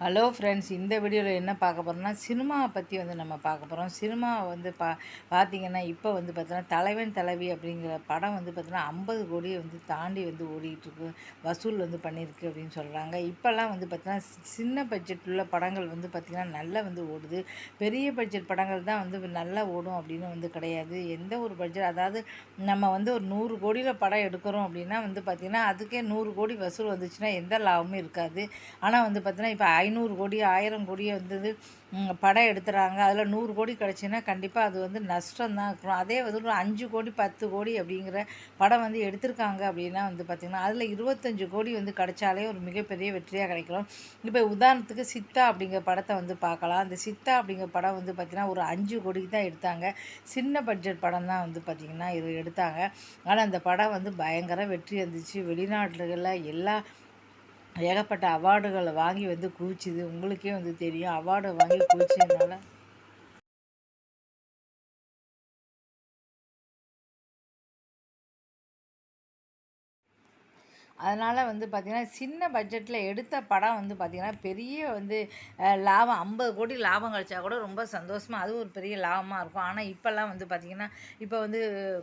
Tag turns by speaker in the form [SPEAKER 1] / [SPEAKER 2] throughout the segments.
[SPEAKER 1] Hello friends இந்த வீடியோவில் என்ன பார்க்க போகிறோம்னா சினிமாவை பற்றி வந்து நம்ம பார்க்க போகிறோம் சினிமா வந்து பா பார்த்திங்கன்னா இப்போ வந்து பார்த்தோன்னா தலைவன் தலைவி அப்படிங்கிற படம் வந்து பார்த்தோன்னா ஐம்பது கோடியை வந்து தாண்டி வந்து ஓடிட்டுருக்கு வசூல் வந்து பண்ணியிருக்கு அப்படின்னு சொல்கிறாங்க இப்போல்லாம் வந்து பார்த்தோன்னா சின்ன பட்ஜெட் உள்ள படங்கள் வந்து பார்த்திங்கன்னா நல்லா வந்து ஓடுது. பெரிய பட்ஜெட் படங்கள் தான் வந்து நல்லா ஓடும் அப்படின்னு வந்து கிடையாது. எந்த ஒரு பட்ஜெட் அதாவது நம்ம வந்து ஒரு நூறு கோடியில் படம் எடுக்கிறோம் அப்படின்னா வந்து பார்த்திங்கன்னா அதுக்கே நூறு கோடி வசூல் வந்துச்சுன்னா எந்த லாபமும் இருக்காது. ஆனால் வந்து பார்த்திங்கன்னா இப்போ ஐநூறு கோடி ஆயிரம் கோடி வந்தது. படம் எடுத்துகிறாங்க அதில் நூறு கோடி கிடச்சின்னா கண்டிப்பாக அது வந்து நஷ்டம் தான் இருக்கணும் அதே வந்து ஒரு அஞ்சு கோடி பத்து கோடி அப்படிங்கிற படம் வந்து எடுத்திருக்காங்க அப்படின்னா வந்து பார்த்திங்கன்னா அதில் இருபத்தஞ்சு கோடி வந்து கிடைச்சாலே ஒரு மிகப்பெரிய வெற்றியாக கிடைக்கும் இப்போ உதாரணத்துக்கு சித்தா அப்படிங்கிற படத்தை வந்து பார்க்கலாம். அந்த சித்தா அப்படிங்கிற படம் வந்து பார்த்திங்கன்னா ஒரு அஞ்சு கோடிக்கு தான் எடுத்தாங்க. சின்ன பட்ஜெட் படம் தான் வந்து பார்த்திங்கன்னா இது எடுத்தாங்க. ஆனால் அந்த படம் வந்து பயங்கர வெற்றி இருந்துச்சு வெளிநாட்டுகளில் எல்லா ஏகப்பட்ட அவார்டுகளை வாங்கி வந்து குவிச்சுது. உங்களுக்கே வந்து தெரியும். அவார்டை வாங்கி குவிச்சதுனால அதனால் வந்து பார்த்திங்கன்னா சின்ன பட்ஜெட்டில் எடுத்த படம் வந்து பார்த்திங்கன்னா பெரிய வந்து லாபம் ஐம்பது கோடி லாபம் கழிச்சா கூட ரொம்ப சந்தோஷமாக அது ஒரு பெரிய லாபமாக இருக்கும். ஆனால் இப்போல்லாம் வந்து பார்த்திங்கன்னா இப்போ வந்து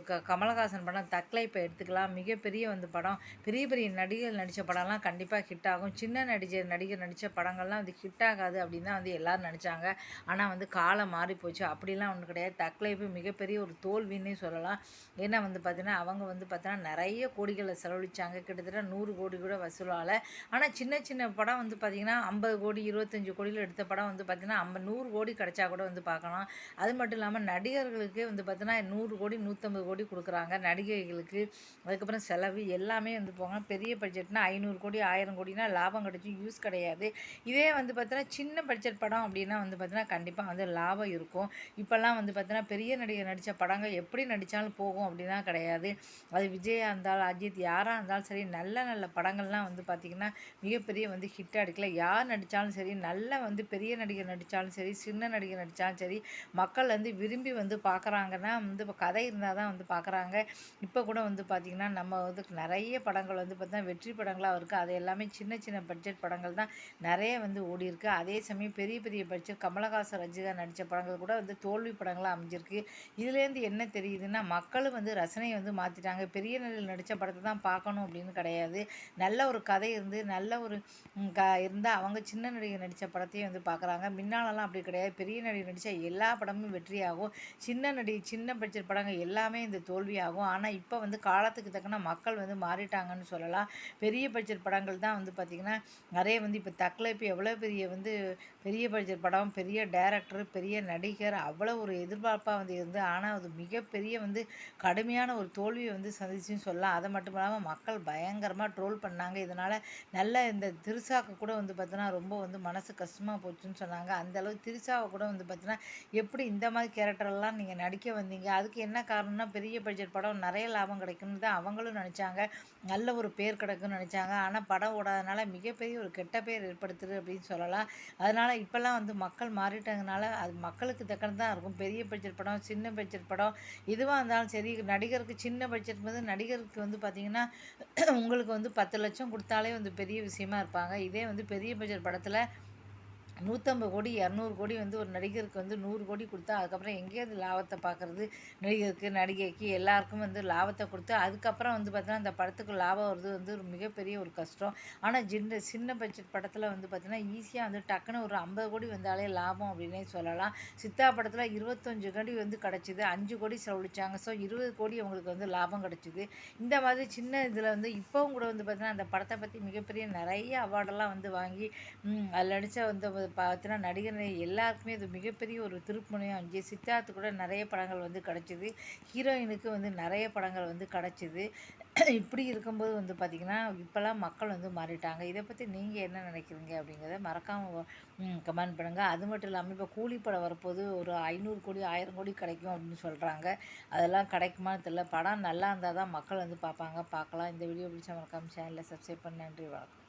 [SPEAKER 1] க கமலஹாசன் படம் தக்லை இப்போ எடுத்துக்கலாம். மிகப்பெரிய வந்து படம். பெரிய பெரிய நடிகர் நடித்த படம்லாம் கண்டிப்பாக ஹிட் ஆகும். சின்ன நடிகர் நடிகர் நடித்த படங்கள்லாம் வந்து ஹிட் ஆகாது அப்படின்னு தான் வந்து எல்லோரும் நினச்சாங்க. ஆனால் வந்து காலம் மாறி போச்சு. அப்படிலாம் ஒன்றும் கிடையாது. தக்லைப்பு மிகப்பெரிய ஒரு தோல்வின்னே சொல்லலாம். ஏன்னா வந்து பார்த்திங்கன்னா அவங்க வந்து பார்த்தோன்னா நிறைய கோடிகளை செலவழித்தாங்க கிட்டத்தட்ட நூறு கோடி கூட வசூலால் ஆனால் சின்ன சின்ன படம் வந்து பார்த்திங்கன்னா ஐம்பது கோடி இருபத்தஞ்சி கோடியில் எடுத்த படம் வந்து பார்த்திங்கன்னா ஐம்ப நூறு கோடி கிடச்சா கூட வந்து பார்க்கலாம். அது மட்டும் இல்லாமல் நடிகர்களுக்கே வந்து பார்த்திங்கன்னா நூறு கோடி நூற்றம்பது கோடி கொடுக்குறாங்க. நடிகைகளுக்கு அதுக்கப்புறம் செலவு எல்லாமே வந்து போங்க பெரிய பட்ஜெட்னா ஐநூறு கோடி ஆயிரம் கோடினா லாபம் கிடச்சி யூஸ் கிடையாது. இதே வந்து பார்த்தீங்கன்னா சின்ன பட்ஜெட் படம் அப்படின்னா வந்து பார்த்தீங்கன்னா கண்டிப்பாக வந்து லாபம் இருக்கும். இப்போல்லாம் வந்து பார்த்தீங்கன்னா பெரிய நடிகர் நடித்த படங்கள் எப்படி நடித்தாலும் போகும் அப்படின்னா கிடையாது. அது விஜயாக இருந்தாலும் அஜித் யாராக இருந்தாலும் சரி நல்ல நல்ல நல்ல படங்கள்லாம் வந்து பார்த்திங்கன்னா மிகப்பெரிய வந்து ஹிட் அடிக்கல யார் நடித்தாலும் சரி நல்ல வந்து பெரிய நடிகர் நடித்தாலும் சரி சின்ன நடிகர் நடித்தாலும் சரி மக்கள் வந்து விரும்பி வந்து பார்க்குறாங்கன்னா வந்து இப்போ கதை இருந்தால் தான் வந்து பார்க்குறாங்க இப்போ கூட வந்து பார்த்திங்கன்னா நம்ம வந்து நிறைய படங்கள் வந்து பார்த்தா வெற்றி படங்களாக இருக்குது அது எல்லாமே சின்ன சின்ன பட்ஜெட் படங்கள் தான். நிறைய வந்து ஓடி இருக்குது அதே சமயம் பெரிய பெரிய பட்ஜெட் கமலஹாசன் ரஜிகா நடித்த படங்கள் கூட வந்து தோல்வி படங்களாக அமைஞ்சிருக்கு. இதுலேருந்து என்ன தெரியுதுன்னா மக்களும் வந்து ரசனையை வந்து மாற்றிட்டாங்க பெரிய நிலையில் நடித்த படத்தை தான் பார்க்கணும் அப்படின்னு கிடையாது. கிடையாது. நல்ல ஒரு கதை இருந்து நல்ல ஒரு க இருந்தால் அவங்க சின்ன நடிகர் நடித்த படத்தையும் வந்து பார்க்குறாங்க முன்னாலெல்லாம் அப்படி கிடையாது. பெரிய நடிகர் நடித்த எல்லா படமும் வெற்றியாகும். சின்ன நடி சின்ன பட்ஜெட் படங்கள் எல்லாமே இந்த தோல்வியாகும். ஆனால் இப்போ வந்து காலத்துக்கு தக்கன மக்கள் வந்து மாறிட்டாங்கன்னு சொல்லலாம். பெரிய பட்ஜெட் படங்கள் தான் வந்து பார்த்திங்கன்னா நிறைய வந்து இப்போ தக்கலைப்பு எவ்வளோ பெரிய வந்து பெரிய பட்ஜெட் படம் பெரிய டேரக்டர் பெரிய நடிகர் அவ்வளோ ஒரு எதிர்பார்ப்பாக வந்து இருந்து ஆனால் அது மிகப்பெரிய வந்து கடுமையான ஒரு தோல்வியை வந்து சந்திச்சுன்னு சொல்லலாம். அதை மட்டும் இல்லாமல் மக்கள் பயங்கர பயங்கரமாக ட்ரோல் பண்ணாங்க. இதனால் நல்ல இந்த திருசாக்கு கூட வந்து பார்த்தோன்னா ரொம்ப வந்து மனசு கஷ்டமாக போச்சுன்னு சொன்னாங்க. அந்தளவு திருசாவை கூட வந்து பார்த்தீங்கன்னா எப்படி இந்த மாதிரி கேரக்டர்லாம் நீங்கள் நடிக்க வந்தீங்க? அதுக்கு என்ன காரணம்னா பெரிய பட்ஜெட் படம் நிறைய லாபம் கிடைக்கும்னு தான் அவங்களும் நினச்சாங்க. நல்ல ஒரு பேர் கிடைக்கும்னு நினச்சாங்க. ஆனால் படம் ஓடாதனால மிகப்பெரிய ஒரு கெட்ட பேர் ஏற்படுத்துது அப்படின்னு சொல்லலாம். அதனால் இப்போல்லாம் வந்து மக்கள் மாறிட்டதுனால அது மக்களுக்கு தக்கன தான் இருக்கும். பெரிய பட்ஜெட் படம் சின்ன பட்ஜெட் படம் எதுவாக இருந்தாலும் சரி நடிகருக்கு சின்ன பட்ஜெட் வந்து நடிகருக்கு வந்து பார்த்திங்கன்னா உங்களுக்கு வந்து பத்து லட்சம் கொடுத்தாலே வந்து பெரிய விஷயமா இருப்பாங்க. இதே வந்து பெரிய பட்ஜெட் படத்தில் நூற்றம்பது கோடி இரநூறு கோடி வந்து ஒரு நடிகருக்கு வந்து நூறு கோடி கொடுத்தா அதுக்கப்புறம் எங்கேயாவது லாபத்தை பார்க்குறது நடிகருக்கு நடிகைக்கு எல்லாருக்கும் வந்து லாபத்தை கொடுத்து அதுக்கப்புறம் வந்து பார்த்தீங்கன்னா அந்த படத்துக்கு லாபம் வருது வந்து ஒரு மிகப்பெரிய ஒரு கஷ்டம். ஆனால் சின்ன சின்ன பட்ஜெட் படத்தில் வந்து பார்த்திங்கன்னா ஈஸியாக வந்து டக்குன்னு ஒரு ஐம்பது கோடி வந்தாலே லாபம் அப்படின்னே சொல்லலாம். சித்தா படத்தில் இருபத்தஞ்சு கோடி வந்து கிடச்சிது அஞ்சு கோடி செலவழிச்சாங்க. ஸோ இருபது கோடி அவங்களுக்கு வந்து லாபம் கிடச்சிது. இந்த மாதிரி சின்ன இதில் வந்து இப்போவும் கூட வந்து பார்த்திங்கன்னா அந்த படத்தை பற்றி மிகப்பெரிய நிறைய அவார்டெல்லாம் வந்து வாங்கி அதில் நடித்த வந்து பார்த்தினா நடிகர் எல்லாருக்குமே இது மிகப்பெரிய ஒரு திருப்பணியாக இருந்துச்சு சித்தார்த்து கூட நிறைய படங்கள் வந்து கிடச்சிது. ஹீரோயினுக்கு வந்து நிறைய படங்கள் வந்து கிடச்சிது. இப்படி இருக்கும்போது வந்து பார்த்திங்கன்னா இப்போல்லாம் மக்கள் வந்து மாறிட்டாங்க. இதை பற்றி நீங்கள் என்ன நினைக்கிறீங்க அப்படிங்கிறத மறக்காமல் கமெண்ட் பண்ணுங்கள் அது மட்டும் இல்லாமல் இப்போ கூலி படம் வரப்போது ஒரு ஐநூறு கோடி ஆயிரம் கோடி கிடைக்கும் அப்படின்னு சொல்கிறாங்க அதெல்லாம் கிடைக்குமான்னு தெரியல. படம் நல்லா இருந்தால் தான் மக்கள் வந்து பார்ப்பாங்க. பார்க்கலாம். இந்த வீடியோ பிடிச்ச மறக்காமல் சேனலில் சப்ஸ்கிரைப் பண்ண. நன்றி வணக்கம்.